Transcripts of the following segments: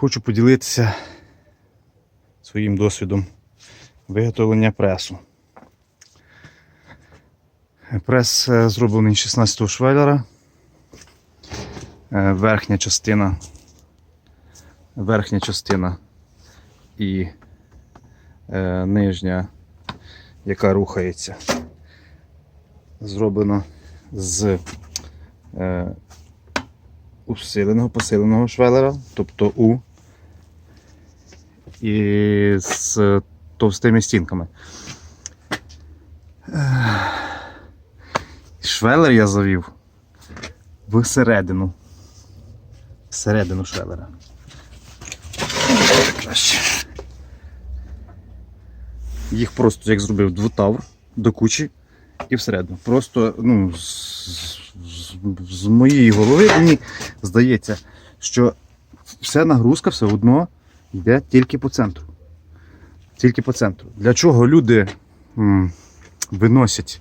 Хочу поділитися своїм досвідом виготовлення пресу. Прес е, зроблений з 16 швеллера. Е, Верхня частина, верхня частина і е, нижня, яка рухається, зроблена з усиленого, посиленого швелера, тобто У, і з товстими стінками. Швелер я завів всередину. Всередину швелера. Краще. Їх просто як зробив двотавр до кучі і всередину. Просто ну, з, з, з моєї голови мені здається, що вся нагрузка все одно йде тільки по центру. Тільки по центру. Для чого люди м, виносять,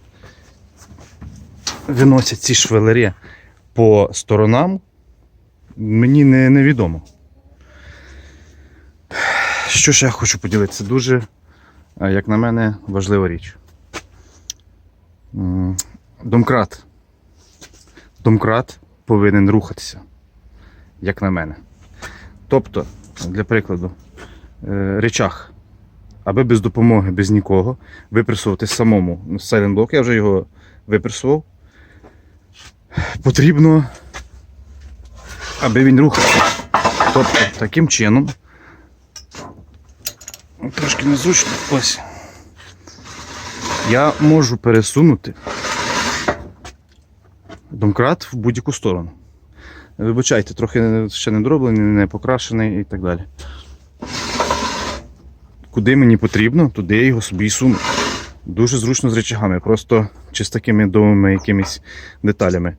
виносять ці швелері по сторонам, мені не, невідомо. Що ще я хочу поділитися? Дуже, е, як на мене, важлива річ. Домкрат. Домкрат повинен рухатися, як на мене. Тобто, для прикладу, е, речах, аби без допомоги, без нікого, випресувати самому Silent блок, я вже його випресував. Потрібно, аби він рухався. Тобто, таким чином. Трошки незручно. Ось. Я можу пересунути домкрат в будь-яку сторону. Вибачайте, трохи ще не дроблений, не покрашений і так далі. Куди мені потрібно, туди я його собі суну. Дуже зручно з речагами, просто чи з такими довгими якимись деталями.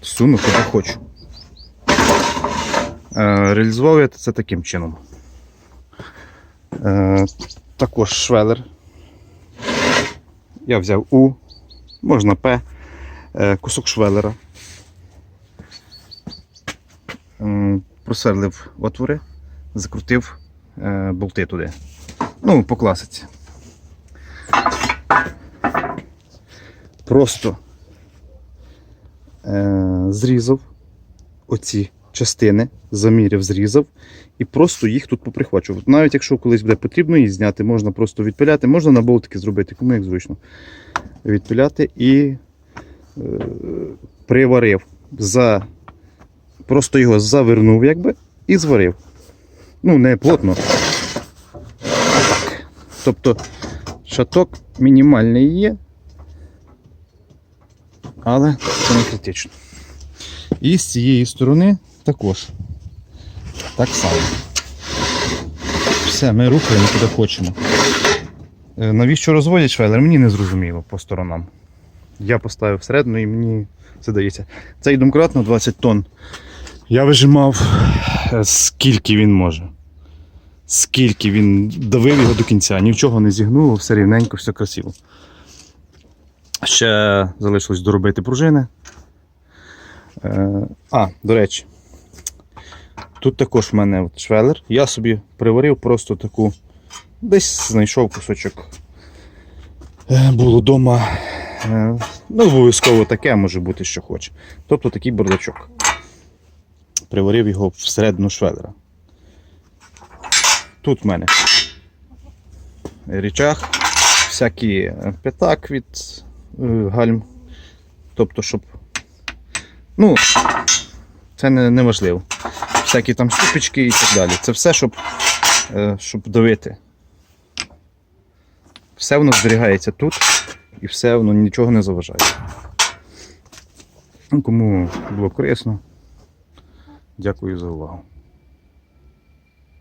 Суну куди хочу. Е, Реалізував я це таким чином. Е, Також швелер. Я взяв У, можна П, е, кусок швелера. Просверлив отвори, закрутив е, болти туди. Ну, по класиці. Просто е, зрізав оці частини, заміряв, зрізав і просто їх тут поприхвачував. Навіть якщо колись буде потрібно її зняти, можна просто відпиляти, можна на болтики зробити, кому як зручно. Відпиляти і е, приварив. За, просто його завернув якби і зварив. Ну, не плотно. Так. Тобто шаток мінімальний є, але це не критично. І з цієї сторони також. Так само. Все, ми рухаємо куди хочемо. Е, Навіщо розводять швелер, мені не зрозуміло по сторонам. Я поставив всередину і мені це дається. Цей домкрат на 20 тонн. Я вижимав е, скільки він може. Скільки він давив його до кінця, нічого не зігнуло, все рівненько, все красиво. Ще залишилось доробити пружини. Е, А, до речі, тут також в мене от швелер. Я собі приварив просто таку, десь знайшов кусочок. Е, Було вдома. Ну, обов'язково таке може бути, що хоче. Тобто такий бардачок. Приварив його всередину швелера. Тут в мене річах, всякі е, п'ятак від е, гальм. Тобто, щоб. Ну, це не, не важливо. Всякі там ступички і так далі. Це все, щоб, е, щоб давити. Все воно зберігається тут і все воно нічого не заважає. Кому було корисно, дякую за увагу.